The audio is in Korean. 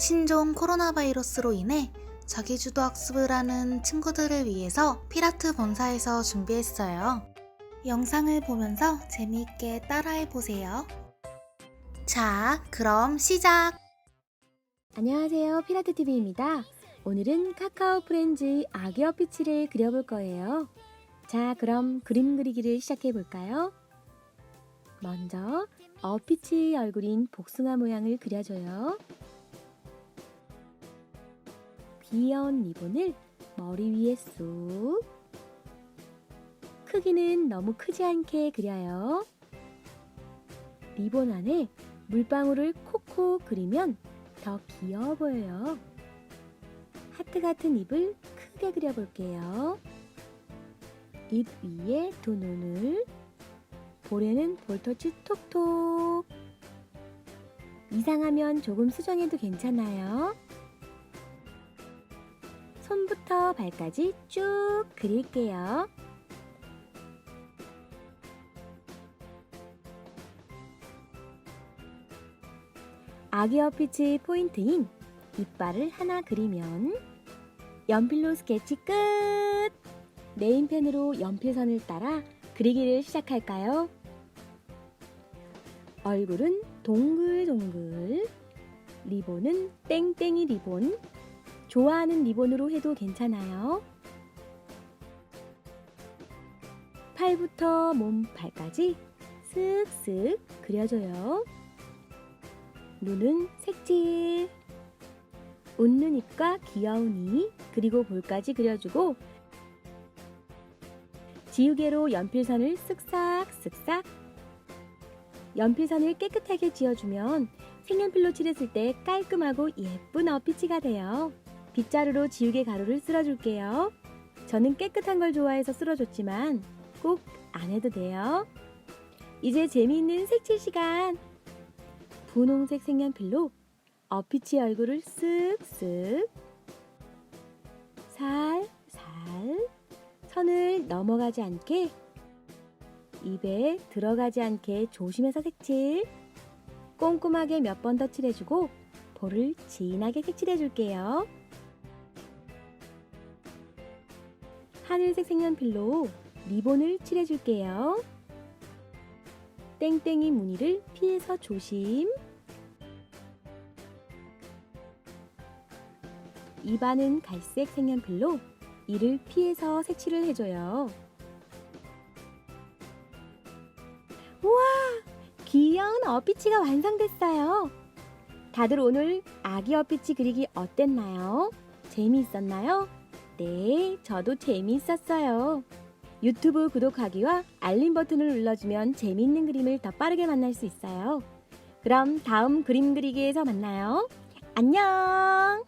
신종 코로나 바이러스로 인해 자기주도 학습을 하는 친구들을 위해서 피라트 본사에서 준비했어요. 영상을 보면서 재미있게 따라해 보세요. 자, 그럼 시작! 안녕하세요. 피라트TV입니다. 오늘은 카카오 프렌즈 아기 어 피치를 그려볼 거예요. 자, 그럼 그림 그리기를 시작해 볼까요? 먼저 어피치 얼굴인 복숭아 모양을 그려줘요. 귀여운 리본을 머리 위에 쏙. 크기는 너무 크지 않게 그려요. 리본 안에 물방울을 콕콕 그리면 더 귀여워 보여요. 하트 같은 입을 크게 그려볼게요. 입 위에 두 눈을, 볼에는 볼터치 톡톡. 이상하면 조금 수정해도 괜찮아요. 손부터 발까지 쭉 그릴게요. 아기 어피치 포인트인 이빨을 하나 그리면 연필로 스케치 끝! 네임펜으로 연필선을 따라 그리기를 시작할까요? 얼굴은 동글동글, 리본은 땡땡이 리본, 좋아하는 리본으로 해도 괜찮아요. 팔부터 몸, 발까지 쓱쓱 그려줘요. 눈은 색칠. 웃는 입과 귀여운 이, 그리고 볼까지 그려주고 지우개로 연필선을 쓱싹 쓱싹 연필선을 깨끗하게 지워주면 색연필로 칠했을 때 깔끔하고 예쁜 어피치가 돼요. 빗자루로 지우개 가루를 쓸어줄게요. 저는 깨끗한 걸 좋아해서 쓸어줬지만 꼭 안 해도 돼요. 이제 재미있는 색칠 시간. 분홍색 색연필로 어피치 얼굴을 쓱쓱 살살 선을 넘어가지 않게 입에 들어가지 않게 조심해서 색칠 꼼꼼하게 몇 번 더 칠해주고 볼을 진하게 색칠해 줄게요. 하늘색 색연필로 리본을 칠해 줄게요. 땡땡이 무늬를 피해서 조심. 입안은 갈색 색연필로 이를 피해서 색칠을 해줘요. 우와! 귀여운 어피치가 완성됐어요. 다들 오늘 아기 어피치 그리기 어땠나요? 재미있었나요? 네, 저도 재미있었어요. 유튜브 구독하기와 알림 버튼을 눌러주면 재미있는 그림을 더 빠르게 만날 수 있어요. 그럼 다음 그림 그리기에서 만나요. 안녕!